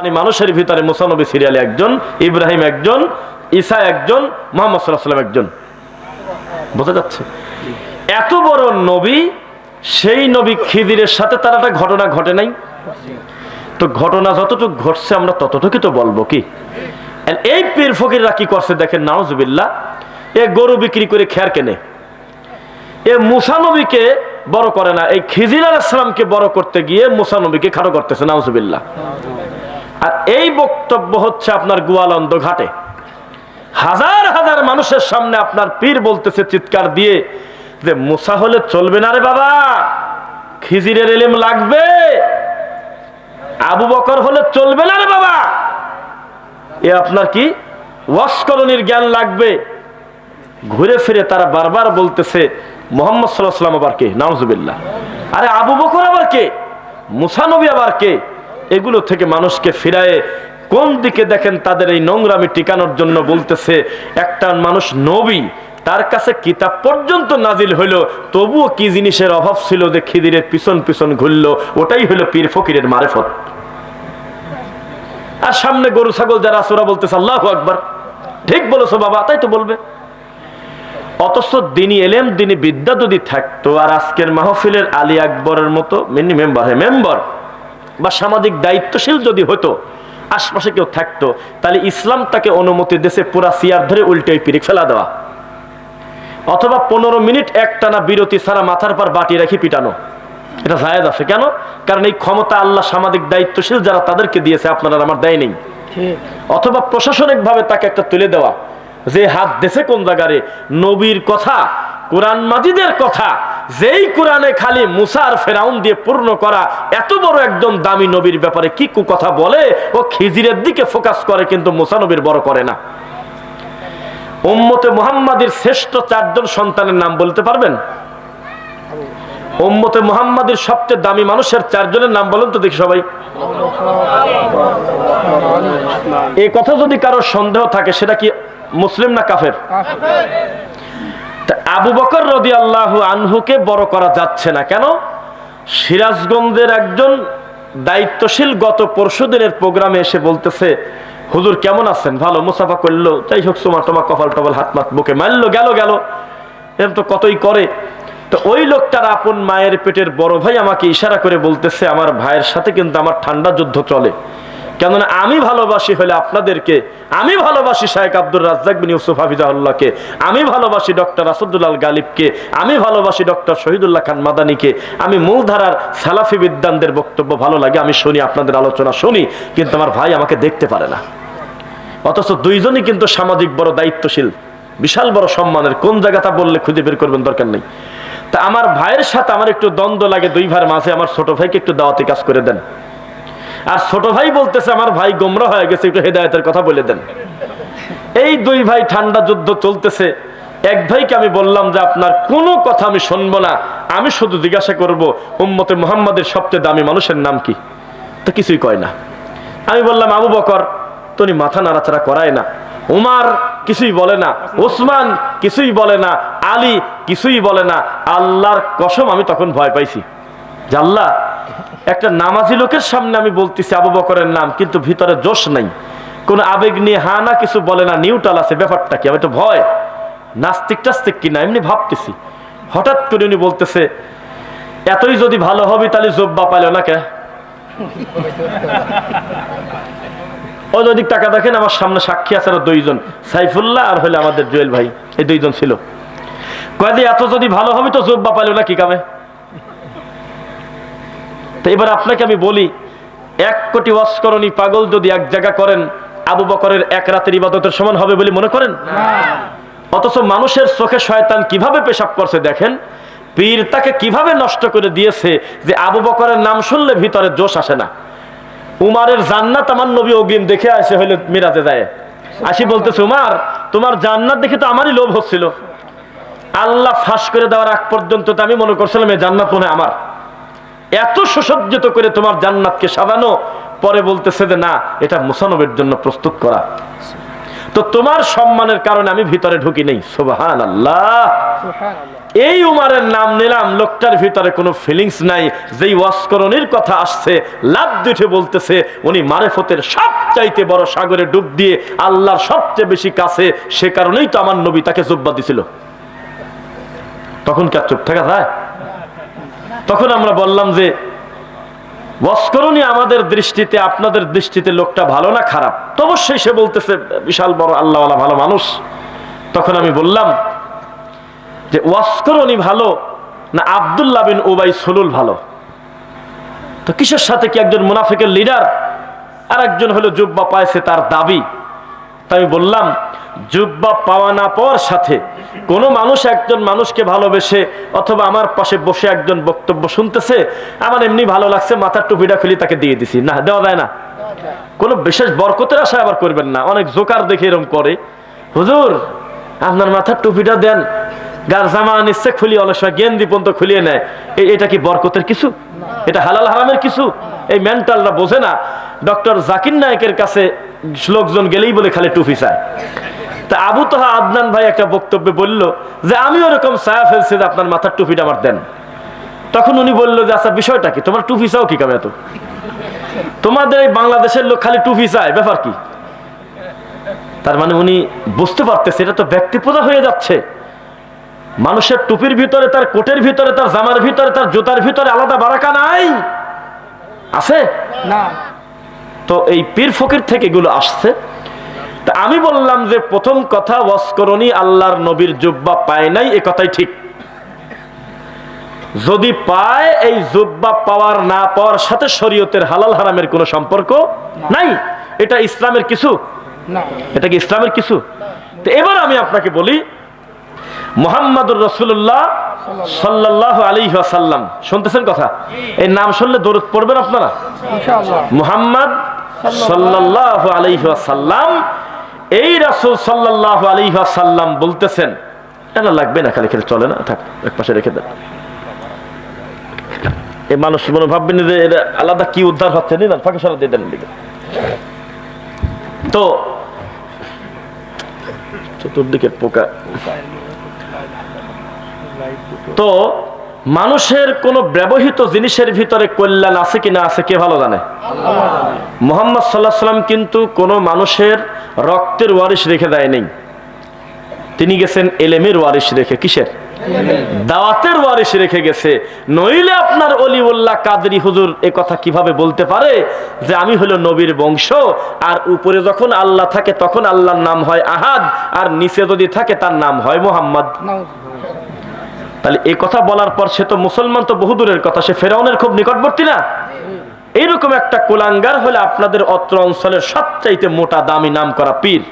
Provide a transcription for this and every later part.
মানে মানুষের ভিতরে মুসানবী সিরিয়ালে একজন, ইব্রাহিম একজন, ঈসা একজন, মোহাম্মদ সাল্লাম একজন। বোঝা যাচ্ছে? এত বড় নবী, সেই নবী খিদিরের সাথে তার একটা ঘটনা ঘটে নাই। তো ঘটনা যতটুকু ঘটছে আমরা ততটুকুই তো বলব কি? এই পীর ফকিররা কি করছে দেখেন, নাউজুবিল্লাহ, এ গরু বিক্রি করে খেয়ার কেনে। এ মুসানবীকে বড় করে না, এই খিজির আল ইসলামকে বড় করতে গিয়ে মুসানবীকে খাটো করতেছে, নাউজুবিল্লাহ। আর এই বক্তব্য হচ্ছে আপনার গোয়ালন্দ ঘাটে। হাজার হাজার মানুষের সামনে আপনার পীর বলতেছে চিৎকার দিয়ে যে, মুসা হলে চলবে না রে বাবা, খিজিরের এলেম লাগবে, আবু বকর হলে চলবে না রে বাবা। এ আপনার কি ওয়াসকরণীর জ্ঞান লাগবে? ঘুরে ফিরে তারা বারবার বলতেছে, মোহাম্মদ সাল্লাহ আবার কে? নাউজুবিল্লাহ। আরে আবু বকর আবার কে? মুসানবী আবার কে? এগুলো থেকে মানুষকে ফিরায়ে কোন দিকে দেখেন তাদের এই নোংরামি টিকানোর জন্য বলতেছে, একটা মানুষ নবী, তার কাছে কিতাব পর্যন্ত নাজিল হইল, তবুও কি জিনিসের অভাব ছিল যে খিদিরের পিছন পিছন ঘুরলো? ওটাই হলো পীর ফকিরের মারেফত। আর সামনে গরু, ছাগল যারা আছে, ওরা বলতেছে, আল্লাহ আকবার। ঠিক বলেছ বাবা, তাই তো বলবে। অথচ দিনী এলেম, দিনী বিদ্যা যদি থাকতো, আর আজকের মাহফিলের আলী আকবরের মতো মিনি মেম্বার হ্যাঁ মেম্বার বা সামাজিক দায়িত্বশীল যদি হতো আশপাশে কেউ থাকতো তাহলে ইসলাম তাকে অনুমতি দেশে পুরা সিয়ার ধরে উল্টে পিড়ে ফেলা দেওয়া। অথবা পনেরো মিনিট একটানা বিরতি ছাড়া মাথার পর বাটি রেখে পিটানো। এটা জায়েজ আছে। কেন? কারণ এই ক্ষমতা আল্লাহ সামাজিক দায়িত্বশীল যারা তাদেরকে দিয়েছে আপনারা আমার দেয় নেই। অথবা প্রশাসনিক ভাবে তাকে একটা তুলে দেওয়া। যে হাত দেশে কোন জায়গারে নবীর কথা কোরআন মাজিদের কথা যেই কোরআনে খালি মুসার ফেরাউন দিয়ে পূর্ণ করা এত বড় একদম দামি নবীর ব্যাপারে কি কু কথা বলে? ও খিজিরের দিকে ফোকাস করে কিন্তু মুসা নবীর বড় করে না। উম্মতে মুহাম্মাদের শ্রেষ্ঠ চারজন সন্তানের নাম বলতে পারবেন? উম্মতে মুহাম্মাদের সবচেয়ে দামি মানুষের চারজনের নাম বলেন তো দেখি সবাই। এই কথা যদি কারও সন্দেহ থাকে, সেটা কি মুসলিম না কাফের। আবু বকর রদি আল্লাহ আনহুকে বড় করা যাচ্ছে না। কেন? সিরাজগঞ্জের একজন দায়িত্বশীল গত পরশু দিনের প্রোগ্রামে এসে বলতেছে, হুজুর কেমন আছেন? ভালো, মুসাফা করল। যাই হোক তোমার তোমার কপাল টপাল হাত মাত বুকে মারলো, গেল গেল। এরকম তো কতই করে। তো ওই লোকটার আপন মায়ের পেটের বড় ভাই আমাকে ইশারা করে বলতেছে, আমার ভাইয়ের সাথে কিন্তু আমার ঠান্ডা যুদ্ধ চলে। কেননা আমি ভালোবাসি হলে আপনাদেরকে, আমি ভালোবাসি শাহেক আব্দুর রাজ্জাক বিন ইউসুফ হাফিজাউল্লাহকে আমি ভালোবাসি ডক্টর আসাদুল্লাহ গালিবকে, আমি ভালোবাসি ডক্টর শহীদুল্লাহ খান মাদানিকে, আমি মূলধারার সালাফি বিদ্যানদের বক্তব্য ভালো লাগে, আমি শুনি, আপনাদের আলোচনা শুনি, কিন্তু আমার ভাই আমাকে দেখতে পারে না। অথচ দুইজনই কিন্তু সামাজিক বড় দায়িত্বশীল, বিশাল বড় সম্মানের, কোন জায়গাটা বললে খুঁজে বের করবেন দরকার নেই। তা আমার ভাইয়ের সাথে আমার একটু দ্বন্দ্ব লাগে দুই ভাইয়ের মাঝে আমার ছোট ভাইকে একটু দাওয়াতি কাজ করে দেন। আর ছোট ভাই বলতেছে, আমার ভাই গোমরা হয়ে গেছে, একটু হেদায়তের কথা বলে দেন। এই দুই ভাই ঠান্ডা যুদ্ধ চলতেছে। এক ভাইকে আমি বললাম যে, আপনার কোনো কথা আমি শুনব না, আমি শুধু জিজ্ঞাসা করব, উম্মতে মুহাম্মাদের সবচেয়ে দামি মানুষের নাম কি? তো কিছুই কয় না। আমি বললাম, আবু বকর তুমি মাথা নাড়াচাড়া করায় না। উমার কিছুই বলে না। ওসমান কিছুই বলে না। আলী কিছুই বলে না। আল্লাহর কসম আমি তখন ভয় পাইছি। আল্লাহ একটা নামাজি লোকের সামনে আমি বলতেছি আবু বকরের নাম, কিন্তু ভিতরে জোশ নাই। কোন আবেগ নিয়ে হা না, কিছু বলে না নিউট্রাল আছে, ব্যাপারটা কি? আমি তো ভয়। নাস্তিক টাস্তিক কিনা এমনি ভাবতেছি। হঠাৎ করে উনি বলতেছে, এতই যদি ভালো হবে, তাহলে জব্বা পাইল না কে? ওই ওদিক টাকা দেখেন, আমার সামনে সাক্ষী আছে আর দুইজন, সাইফুল্লাহ আর হলে আমাদের জুয়েল ভাই, এই দুইজন ছিল। কয়েদি এত যদি ভালো হবে, তো জব্বা পাইল না কি কামে? তো এবার আপনাকে আমি বলি এক কোটি অস্করণী পাগল যদি এক জায়গা করেন আবু বকরের এক রাতের ইবাদতের সমান হবে বলে মনে করেন? অথচ মানুষের চোখে শয়তান কীভাবে পেশাব করছে দেখেন? পীর তাকে কীভাবে নষ্ট করে দিয়েছে যে আবু বকরের নাম শুনলে ভিতরে জোশ আসে না। উমারের জান্নাত আমার নবী অগ্রিম দেখে আসে হইলে মিরাজে যায়। আসি বলতেছে উমার তোমার জান্নাত দেখে তো আমারই লোভ হচ্ছিল। আল্লাহ ফাঁস করে দেওয়ার আগ পর্যন্ত তো আমি মনে করছিলাম এই জান্নাত মনে আমার। এত সুসজ্জিত করে তোমার জান্নাতকে সাজানো। পরে বলতেছে যে না এটা মুসানবের জন্য প্রস্তুত করা। তো তোমার সম্মানের কারণে আমি ভিতরে ঢুকি নেই। সোবাহান আল্লাহ এই উমারের নাম নিলাম লোকটার ভিতরে কোনো ফিলিংস নাই। যেই ওয়াস্করণের কথা আসছে লাভ দুঠে বলতেছে উনি মারেফতের সবচাইতে বড় সাগরে ডুব দিয়ে আল্লাহর সবচেয়ে বেশি কাছে সে কারণেই তো আমার নবী তাকে জব্বা দিছিল। তখন কি আর চুপ থাকা যায়? তখন আমরা বললাম যে ওয়াস্করণী আমাদের দৃষ্টিতে, আপনাদের দৃষ্টিতে লোকটা ভালো না খারাপ? তো অবশ্যই সে বলতেছে, বিশাল বড় আল্লাহওয়ালা, ভালো মানুষ। তখন আমি বললাম যে ওয়াস্করণী ভালো না আবদুল্লাহ বিন ওবাই সলুল ভালো? তো কিসের সাথে কি একজন মুনাফিকের লিডার আর একজন হলো জুব্বা পাইছে তার দাবি? তাই বললাম, জুব্বা পাওয়া না পাওয়ার সাথে কোনো মানুষ একজন মানুষকে ভালোবেসে অথবা আমার পাশে বসে একজন বক্তব্য শুনতেছে, আমার এমনি ভালো লাগছে, মাথার টুপিটা খুলি তাকে দিয়ে দিছি। না, দেওয়া যায় না। কোনো বিশেষ বরকতের আশা আবার করবেন না। অনেক জোকার দেখে এরকম করে। হুজুর, আপনার মাথার টুপিটা দেন। গার জামা নিচ্ছে খুলিয়ে অনেক সময় গেন্দি পর্যন্ত খুলিয়ে নেয়। এটা কি বরকতের কিছু? এটা হালাল হারামের কিছু? এই মেন্টালরা বোঝে না। ডক্টর জাকির নায়কের কাছে লোকজন গেলেই বলে খালি টুপি চায়। তা আবু তোহা আদনান ভাই একটা বক্তব্যে বলল যে আমি ওরকম ছায়া ফেলছি যে আপনার মাথার টুপিটা আমার দেন। তখন উনি বলল যে আচ্ছা বিষয়টা কি? তোমার টুপি চাও কি কামে এত? তোমাদের এই বাংলাদেশের লোক খালি টুপি চায় ব্যাপার কি? তার মানে উনি বুঝতে পারতেছে এটা তো ব্যক্তিপূজা হয়ে যাচ্ছে। মানুষের টুপির ভিতরে তার কোটের ভিতরে তার জামার ভিতরে তার জুতার ভিতরে আলাদা বারাকা নাই? আছে? না। তো এই পীর ফকির থেকে এগুলো আসছে। আমি বললাম যে প্রথম কথা ওয়াসকরণী আল্লাহর নবীর জুব্বা পায় নাই এ কথাই ঠিক। যদি পায় এই জুব্বা পাওয়ার না পাওয়ার সাথে শরীয়তের হালাল হারামের কোনো সম্পর্ক নাই? এটা ইসলামের কিছু? এটা কি ইসলামের কিছু? তো এবার আমি আপনাকে বলি মোহাম্মদুর রসুল্লাহ সাল্লাহ আলী সাল্লাম শুনতেছেন কথা? এই নাম শুনলে দৌড় পড়বেন আপনারা? মুহাম্মদ সাল্লাহ আলাইহাল্লাম এই রাসূল সাল্লাহ আলাইহাল্লাম বলতেছেন এটা লাগবে না খালি খালি চলে না, থাক, এক পাশে রেখে দেন এই মানুষ মনে ভাববেন যে এরা আলাদা কি উদ্ধার হচ্ছে নিলেন ফাঁকে সরা দিয়ে দেন। তো, চতুর্দিকে পোকা তো মানুষের কোন ব্যবহৃত জিনিসের ভিতরে কল্যাণ আছে কি না আছে কে ভালো জানে? মোহাম্মদ সাল্লাহ সাল্লাম কিন্তু কোনো মানুষের রক্তের ওয়ারিশ রেখে দেয় নেই তিনি গেছেন এলেমের ওয়ারিশ রেখে, কিসের? দাওয়াতের ওয়ারিশ রেখে গেছে। নইলে আপনার অলিউল্লাহ কাদরি হুজুর এ কথা কীভাবে বলতে পারে? যে আমি হলো নবীর বংশ, আর উপরে যখন আল্লাহ থাকে তখন আল্লাহর নাম হয় আহাদ, আর নিচে যদি থাকে তার নাম হয় মোহাম্মদ। তাহলে এই কথা বলার পর সে তো মুসলমান তো বহুদূরের কথা, সে ফেরাউনের খুব নিকটবর্তী না? এইরকম একটা কুলাঙ্গার হলে আপনাদের অত্র অঞ্চলের সবচাইতে মোটা, দামি নাম করা পীর।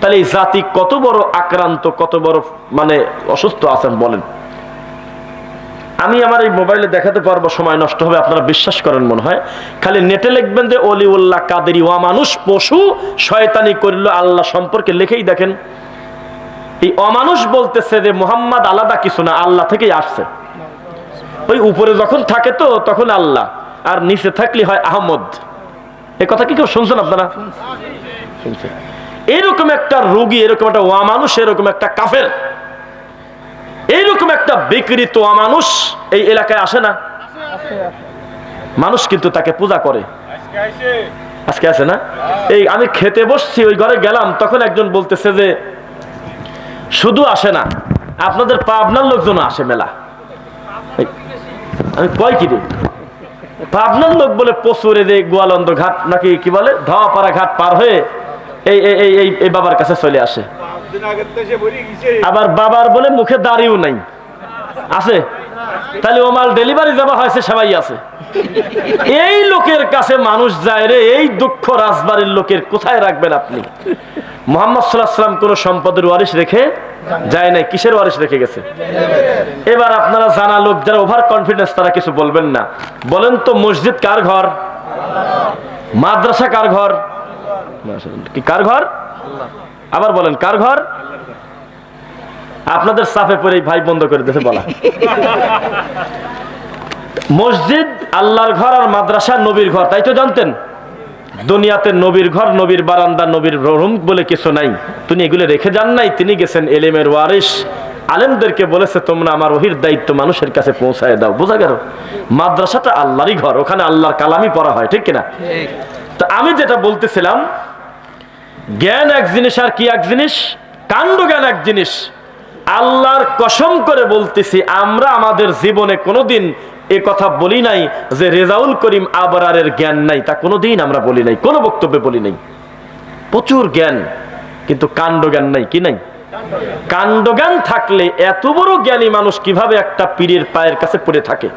তাহলে এই জাতি কত বড় আক্রান্ত, কত বড় মানে অসুস্থ আছেন বলেন। আমি আমার এই মোবাইলে দেখাতে পারব, সময় নষ্ট হবে, আপনারা বিশ্বাস করেন মনে হয়। খালি নেটে লিখবেন যে, অলিউল্লাহ কাদেরি, ওয়া মানুষ পশু, শয়তানি করল, আল্লাহ সম্পর্কে লিখেই দেখেন। এই অমানুষ বলতেছে যে মোহাম্মদ আলাদা কিছু না, আল্লাহ থেকেই আসছে। ওই উপরে যখন থাকে তো তখন আল্লাহ, আর নিচে থাকলে হয় আহমদ। এ কথা কি কেউ শুনছেন আপনারা? এরকম একটা রোগী, এরকম একটা অমানুষ, এরকম একটা কাফের এইরকম একটা বিকৃত অমানুষ এই এলাকায় আসে না? মানুষ কিন্তু তাকে পূজা করে। আজকে আছে না? এই আমি খেতে বসছি, ওই ঘরে গেলাম, তখন একজন বলতেছে যে শুধু আসে না, আপনাদের পাবনার লোকজন আসে মেলা। আমি কয় কি রে পাবনার লোক বলে পশুরে যে গোয়ালন্দ ঘাট নাকি কি বলে? ধাওয়াপাড়া ঘাট পার হয়ে এই এই এই এই বাবার কাছে চলে আসে। আবার বাবার বলে মুখে দাড়িও নাই। আছে? তাহলে ও মাল ডেলিভারি যাওয়া হয়েছে, সবাই আছে। এই লোকের কাছে মানুষ যায় রে, এই দুঃখ রাজবাড়ির লোকের কোথায় রাখবেন আপনি? মোহাম্মদ সাল্লাহ সাল্লাম কোন সম্পদের ওয়ারিশ রেখে যায় নাই? কিসের ওয়ারিশ রেখে গেছে? এবার আপনারা জানা লোক যারা ওভার কনফিডেন্স তারা কিছু বলবেন না। বলেন তো, মসজিদ কার ঘর? মাদ্রাসা কার ঘর? কি, কার ঘর? আবার বলেন, কার ঘর? আপনাদের সাফে পরে ভাই বন্ধ করে দিতে বলা। মসজিদ, আল্লাহর ঘর আর মাদ্রাসা নবীর ঘর, তাই তো জানতেন? দুনিয়াতে নবীর ঘর নবীর বারান্দা নবীর রুম বলে কিছু নাই। তিনি এগুলো রেখে যান নাই। তিনি গেছেন এলেমের ওয়ারিস আলেমদেরকে বলেছে তোমরা আমার ওহির দায়িত্ব মানুষের কাছে পৌঁছায় দাও। বোঝা গেল মাদ্রাসাটা আল্লাহরই ঘর ওখানে আল্লাহর কালামই পড়া হয় ঠিক কিনা? তো আমি যেটা বলতেছিলাম জ্ঞান এক জিনিস আর কি এক জিনিস? কাণ্ড জ্ঞান এক জিনিস। আল্লাহর কসম করে বলতেছি আমরা আমাদের জীবনে কোনোদিন এ কথা বলি নাই যে রেজাউল করিম আবরারের জ্ঞান নাই, তা কোনোদিন আমরা বলি নাই, কোনো বক্তব্যে বলি নাই। প্রচুর জ্ঞান, কিন্তু কাণ্ড জ্ঞান নাই, কি নাই? কাণ্ডজ্ঞান থাকলে এত বড় জ্ঞানী মানুষ কীভাবে একটা পীরের পায়ের কাছে পড়ে থাকে?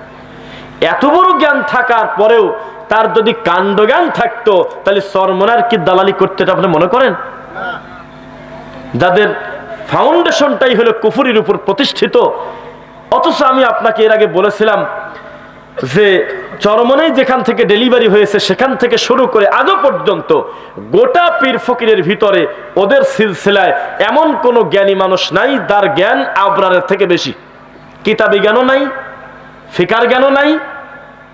এত বড় জ্ঞান থাকার পরেও তার যদি কাণ্ডজ্ঞান থাকতো, তাহলে সরমনার কি দালালি করতে আপনি মনে করেন? যাদের ফাউন্ডেশনটাই হলো কুফুরির উপর প্রতিষ্ঠিত অথচ আমি আপনাকে এর আগে বলেছিলাম যে চরমনেই যেখান থেকে ডেলিভারি হয়েছে, সেখান থেকে শুরু করে আজও পর্যন্ত গোটা পীর ফকিরের ভিতরে ওদের সিলসিলায় এমন কোনো জ্ঞানী মানুষ নাই, যার জ্ঞান আবরারের থেকে বেশি। কিতাবি জ্ঞানও নাই, ফিকার জ্ঞানও নাই,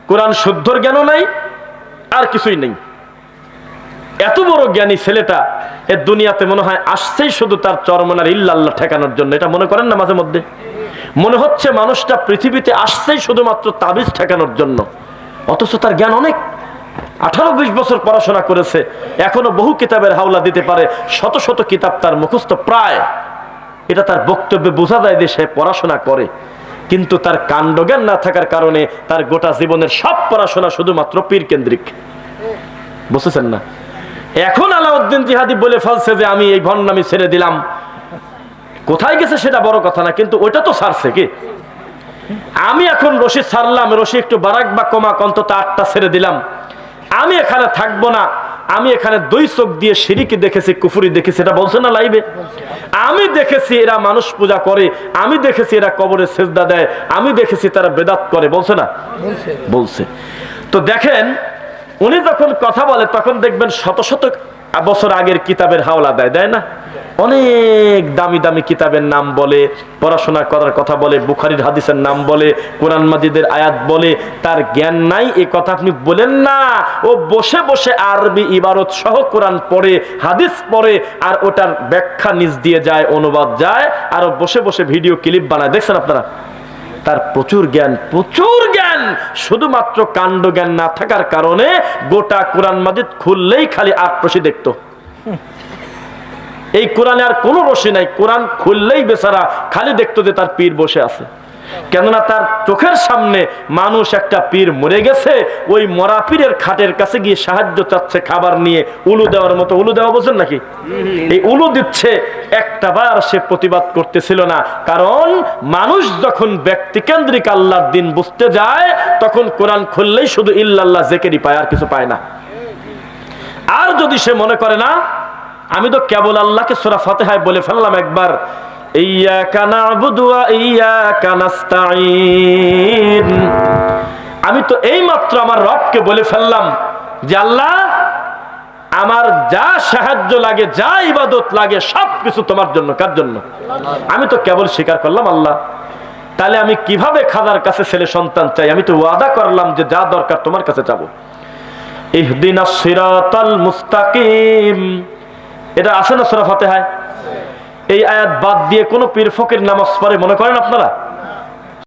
কোরআন শুদ্ধর জ্ঞানও নাই, আর কিছুই নেই। এত বড় জ্ঞানী ছেলেটা এর দুনিয়াতে মনে হয় আসছেই শুধু তার চরমনার ইল্লাল্লাহ ঠেকানোর জন্য। এটা মনে করেন না মাঝে মধ্যে? মনে হচ্ছে মানুষটা পৃথিবীতে আসছেই শুধুমাত্র তাবিজ ঠেকানোর জন্য। অথচ তার জ্ঞান অনেক। আঠারো বিশ বছর পড়াশোনা করেছে, এখনও বহু কিতাবের হাওলা দিতে পারে, শত শত কিতাব তার মুখস্থ প্রায়। এটা তার বক্তব্যে বোঝা যায় যে সে পড়াশোনা করে। কিন্তু তার কাণ্ডজ্ঞান না থাকার কারণে তার গোটা জীবনের সব পড়াশোনা শুধুমাত্র পীর কেন্দ্রিক। বুঝতেছেন না? এখন আলাউদ্দিন জিহাদি বলে ফেলছে যে আমি এই ভণ্ডামি ছেড়ে দিলাম। কোথায় গেছে সেটা বড় কথা না কিন্তু ওইটা তো ছাড়ছে কি? আমি এখন রশি ছাড়লাম রশি একটু বারাক বা কমাক অন্তত আটটা ছেড়ে দিলাম। আমি এখানে থাকব না আমি এখানে দুই চোখ দিয়ে সিঁড়িকে দেখেছি কুফুরি দেখেছি এটা বলছে না লাইবে? আমি দেখেছি এরা মানুষ পূজা করে আমি দেখেছি এরা কবরে সেজদা দেয় আমি দেখেছি তারা বেদাত করে বলছে না? বলছে। তো দেখেন উনি যখন কথা বলে তখন দেখবেন শত শত বছর আগের কিতাবের হাওলা দেয় দেয় না? অনেক দামি দামি কিতাবের নাম বলে, পড়াশোনা করার কথা বলে, বুখারির হাদিসের নাম বলে, কোরআন মাজিদের আয়াত বলে, তার জ্ঞান নাই এই কথা আপনি বলেন না। ও বসে বসে আরবি ইবারত সহ কোরআন পড়ে, হাদিস পড়ে, আর ওটার ব্যাখ্যা নিজ দিয়ে যায়, অনুবাদ যায়, আর বসে বসে ভিডিও ক্লিপ বানায়। দেখছেন আপনারা? তার প্রচুর জ্ঞান প্রচুর জ্ঞান! শুধুমাত্র কাণ্ড জ্ঞান না থাকার কারণে গোটা কোরআন মাজিদ খুললেই খালি আক্রোশী দেখতো। এই কোরআনে আর কোনো রশি নাই। কোরআন খুললেই বেচারা খালি দেখতো যে তার পীর বসে আছে। কেননা তার চোখের সামনে মানুষ একটা পীর মরে গেছে, ওই মরা পীরের খাটের কাছে গিয়ে সাহায্য চাচ্ছে খাবার নিয়ে। উলু দেওয়ার মতো উলু দেওয়া বোঝেন নাকি? এই উলু দিচ্ছে, একটা বার সে প্রতিবাদ করতেছিল না। কারণ মানুষ যখন ব্যক্তিকেন্দ্রিক আল্লাহর দিন বুঝতে যায়, তখন কোরআন খুললেই শুধু ইল্লাল্লাহ জেকেরি পায়, আর কিছু পায় না। আর যদি সে মনে করে না আমি তো কেবল আল্লাহকে সোরা ফাতেহায় বলে ফেললাম একবার ইয়াকা নাস্তাঈন। আমি তো এই মাত্র আমার রবকে বলে ফেললাম যে, আল্লাহ, আমার যা সাহায্য লাগে, যা ইবাদত লাগে সব কিছু তোমার জন্য। কার জন্য? আমি তো কেবল স্বীকার করলাম আল্লাহ। তাহলে আমি কীভাবে খাদার কাছে ছেলে সন্তান চাই? আমি তো ওয়াদা করলাম যে, যা দরকার তোমার কাছে যাব। ইহদিনা সিরাতাল মুস্তাকিম। এটা আসে না সুরা ফাতেহায়? এই আয়াত বাদ দিয়ে কোনো পীর ফকির নামাজ পড়ে, মনে করেন আপনারা?